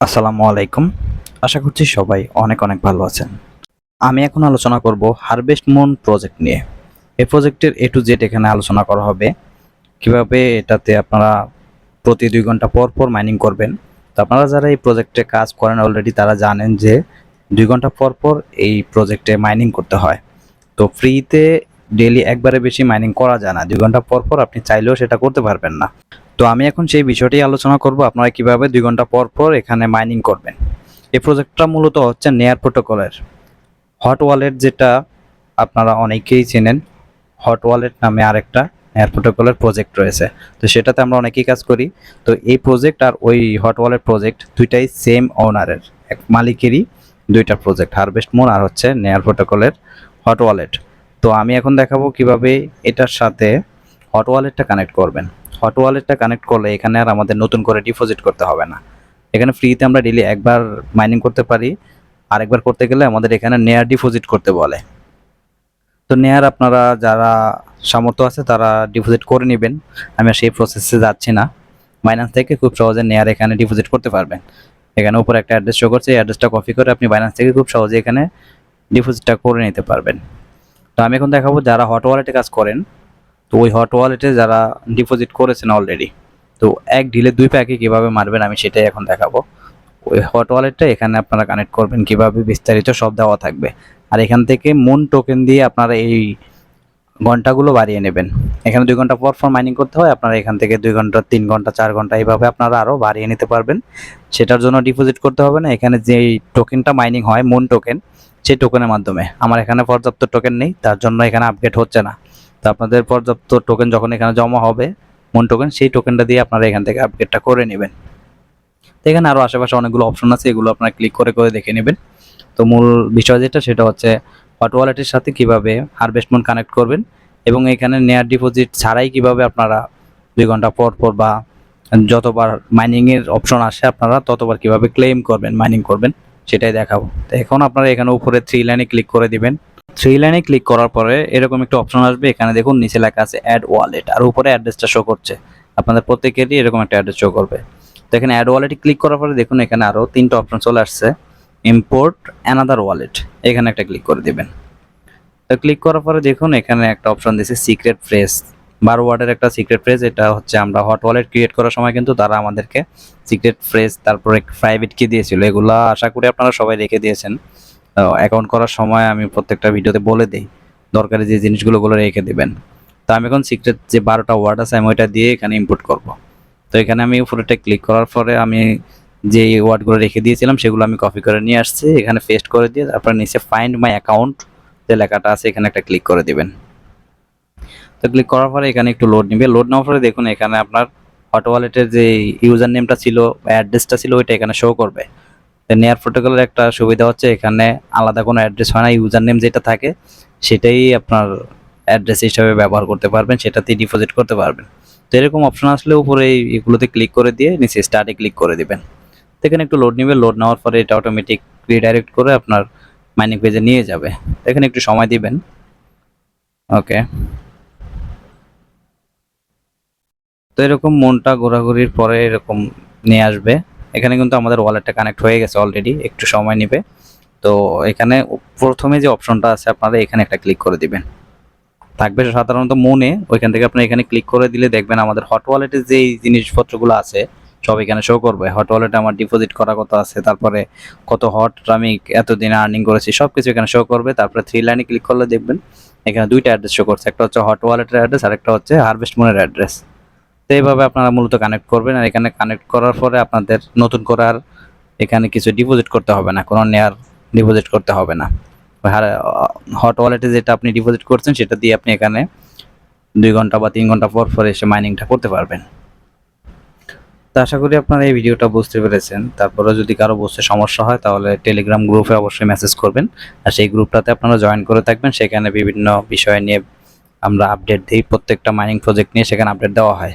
আসসালামু আলাইকুম। আশা করছি সবাই অনেক অনেক ভালো আছেন। আমি এখন আলোচনা করব হারভেস্ট মুন প্রজেক্ট নিয়ে। এই প্রজেক্টের এ টু জেড এখানে আলোচনা করা হবে। কীভাবে এটাতে আপনারা প্রতি দুই ঘণ্টা পর পর মাইনিং করবেন। তো আপনারা যারা এই প্রজেক্টে কাজ করেন অলরেডি তারা জানেন যে দুই ঘণ্টা পর পর এই প্রজেক্টে মাইনিং করতে হয়। তো ফ্রিতে ডেলি একবারে বেশি মাইনিং করা যায় না। দুই ঘণ্টা পর পর আপনি চাইলেও সেটা করতে পারবেন না। তো আমি এখন সেই বিষয়টি আলোচনা করব, আপনারা কীভাবে দুই ঘণ্টা পর পর এখানে মাইনিং করবেন। এই প্রজেক্টটা মূলত হচ্ছে নেয়ার প্রোটোকলের হট ওয়ালেট যেটা আপনারা অনেকেই চেনেন হট ওয়ালেট নামে আরেকটা নেয়ার প্রোটোকলের প্রজেক্ট রয়েছে। তো সেটাতে আমরা অনেকেই কাজ করি। তো এই প্রজেক্ট আর ওই হট ওয়ালেট প্রজেক্ট দুইটাই সেম ওনারের এক মালিকেরই দুইটা প্রজেক্ট হারভেস্ট মোন আর হচ্ছে নেয়ার প্রোটোকলের হট ওয়ালেট তো আমি এখন দেখাবো কীভাবে এটার সাথে হট ওয়ালেটটা কানেক্ট করবেন। হট ওয়ালেটটা কানেক্ট করলে এখানে আর আমাদের নতুন করে ডিপোজিট করতে হবে না। এখানে ফ্রিতে আমরা ডেলি একবার মাইনিং করতে পারি, আরেকবার করতে গেলে আমাদের এখানে নেয়ার ডিপোজিট করতে বলে। তো নেয়ার আপনারা যারা সামর্থ্য আছে তারা ডিপোজিট করে নেবেন। আমি সেই প্রসেসে যাচ্ছি না। বাইন্যান্স থেকে খুব সহজে নেয়ার এখানে ডিপোজিট করতে পারবেন। এখানে উপরে একটা অ্যাড্রেস শো করছে, এই অ্যাড্রেসটা কপি করে আপনি বাইন্যান্স থেকে খুব সহজে এখানে ডিপোজিটটা করে নিতে পারবেন। তো আমি এখন দেখাবো যারা হট ওয়ালেটে কাজ করেন তো ওই হট ওয়ালেটে যারা ডিপোজিট করেছেন অলরেডি তো এক ঢিলে দুই প্যাকে কীভাবে মারবেন আমি সেটাই এখন দেখাবো। ওই হট ওয়ালেটটা এখানে আপনারা কানেক্ট করবেন, কীভাবে বিস্তারিত সব দেওয়া থাকবে। আর এখান থেকে মুন টোকেন দিয়ে আপনারা এই ঘন্টাগুলো বাড়িয়ে নেবেন। এখানে দুই ঘণ্টা পর পর মাইনিং করতে হয়, আপনারা এখান থেকে দুই ঘণ্টা, তিন ঘণ্টা, চার ঘণ্টা এইভাবে আপনারা আরও বাড়িয়ে নিতে পারবেন। সেটার জন্য ডিপোজিট করতে হবে না, এখানে যে টোকেনটা মাইনিং হয় মুন টোকেন সেই টোকেনের মাধ্যমে। আমার এখানে পর্যাপ্ত টোকেন নেই, তার জন্য এখানে আপডেট হচ্ছে না। তো আপনাদের পর্যাপ্ত টোকেন যখন এখানে জমা হবে মন টোকেন সেই টোকেনটা দিয়ে আপনারা এখান থেকে আপডেটটা করে নেবেন। তো এখানে আরও আশেপাশে অনেকগুলো অপশন আছে, এগুলো আপনারা ক্লিক করে করে দেখে নেবেন। তো মূল বিষয় যেটা, সেটা হচ্ছে হট ওয়ালেটের সাথে কীভাবে হারভেস্ট মন কানেক্ট করবেন এবং এখানে নেয়ার ডিপোজিট ছাড়াই কীভাবে আপনারা দুই ঘণ্টা পর পর বা যতবার মাইনিংয়ের অপশন আসে, আপনারা ততবার কীভাবে ক্লেম করবেন মাইনিং করবেন, সেটাই দেখাবো। তো এখন আপনারা এখানে উপরে থ্রি লাইনে ক্লিক করে দিবেন। থ্রি লাইনে ক্লিক করার পরে এরকম একটা অপশন আসবে। এখানে দেখুন নিচে লেখা আছে অ্যাড ওয়ালেট আর উপরে অ্যাড্রেসটা শো করছে। আপনাদের প্রত্যেকেরই এরকম একটা অ্যাড্রেস শো করবে। তো এখানে অ্যাড ওয়ালেটে ক্লিক করার পরে দেখুন এখানে আরও তিনটা অপশন চলে আসছে। ইম্পোর্ট অ্যানাদার ওয়ালেট এখানে একটা ক্লিক করে দেবেন। তো ক্লিক করার পরে দেখুন এখানে একটা অপশন দিয়েছে সিক্রেট ফ্রেজ বারো ওয়ার্ডের একটা সিক্রেট ফ্রেজ এটা হচ্ছে আমরা হট ওয়ালেট ক্রিয়েট করার সময় কিন্তু তারা আমাদেরকে সিক্রেট ফ্রেজ তারপরে প্রাইভেট কি দিয়েছিল। এগুলো আশা করি আপনারা সবাই রেখে দিয়েছেন। অ্যাকাউন্ট করার সময় আমি প্রত্যেকটা ভিডিওতে বলে দিই, দরকারি যে জিনিসগুলো গুলো রেখে দেবেন। তো আমি এখন সিক্রেট যে বারোটা ওয়ার্ড আছে, আমি ওইটা দিয়ে এখানে ইম্পোর্ট করব। তো এখানে আমি উপরেটা ক্লিক করার পরে আমি যে ওয়ার্ডগুলো রেখে দিয়েছিলাম, সেগুলো আমি কপি করে নিয়ে আসছি। এখানে পেস্ট করে দিয়ে তারপর নিচে ফাইন্ড মাই অ্যাকাউন্ট যে লেখাটা আছে, এখানে একটা ক্লিক করে দিবেন। তো ক্লিক করার পরে এখানে একটু লোড নিবে। লোড নেওয়ার পরে দেখুন, এখানে আপনার হট ওয়ালেটের যে ইউজার নেমটা ছিল অ্যাড্রেসটা ছিল, ওইটা এখানে শো করবে। নেয়ার প্রোটোকলের একটা সুবিধা হচ্ছে এখানে আলাদা কোনো অ্যাড্রেস হয় না ইউজার নেম যেটা থাকে, সেটাই আপনার অ্যাড্রেস হিসাবে ব্যবহার করতে পারবেন, সেটাতেই ডিপোজিট করতে পারবেন। তো এরকম অপশন আসলে উপরে এই- এগুলোতে ক্লিক করে দিয়ে নিচে স্টার্টে ক্লিক করে দিবেন। তো এখানে একটু লোড নেবে লোড নেওয়ার পরে এটা অটোমেটিক রিডাইরেক্ট করে আপনার মাইনিং পেজে নিয়ে যাবে। এখানে একটু সময় দিবেন। ওকে। তো এরকম মনটা ঘোরাঘুরির পরে এরকম নিয়ে আসবে। এখানে কিন্তু আমাদের ওয়ালেটটা কানেক্ট হয়ে গেছে অলরেডি একটু সময় নেবে। তো এখানে প্রথমে যে অপশনটা আছে, আপনারা এখানে একটা ক্লিক করে দিবেন। থাকবে সাধারণত মনে, ওইখান থেকে আপনি এখানে ক্লিক করে দিলে দেখবেন আমাদের হট ওয়ালেটে যেই জিনিসপত্রগুলো আছে, সব এখানে শো করবে। হট ওয়ালেটে আমার ডিপোজিট করা কত আছে, তারপরে কত হট আমি এতদিন আর্নিং করেছি সব কিছু এখানে শো করবে। তারপরে থ্রি লাইনে ক্লিক করলে দেখবেন এখানে দুইটা অ্যাড্রেস শো করছে। একটা হচ্ছে হট ওয়ালেটের অ্যাড্রেস আর একটা হচ্ছে হারভেস্ট মোনের অ্যাড্রেস তো এইভাবে আপনারা মূলত কানেক্ট করবেন আর এখানে কানেক্ট করার পরে আপনাদের নতুন করে আর এখানে কিছু ডিপোজিট করতে হবে না, কোনো নেয়ার ডিপোজিট করতে হবে না। হট ওয়ালেটে যেটা আপনি ডিপোজিট করছেন সেটা দিয়ে আপনি এখানে দুই ঘণ্টা বা তিন ঘণ্টা পর পর এসে মাইনিংটা করতে পারবেন। তো আশা করি আপনারা এই ভিডিওটা বুঝতে পেরেছেন। তারপরে যদি কারও বুঝতে সমস্যা হয় তাহলে টেলিগ্রাম গ্রুপে অবশ্যই মেসেজ করবেন। আর সেই গ্রুপটাতে আপনারা জয়েন করে থাকবেন। সেখানে বিভিন্ন বিষয় নিয়ে আমরা আপডেট দিই। প্রত্যেকটা মাইনিং প্রজেক্ট নিয়ে সেখানে আপডেট দেওয়া হয়।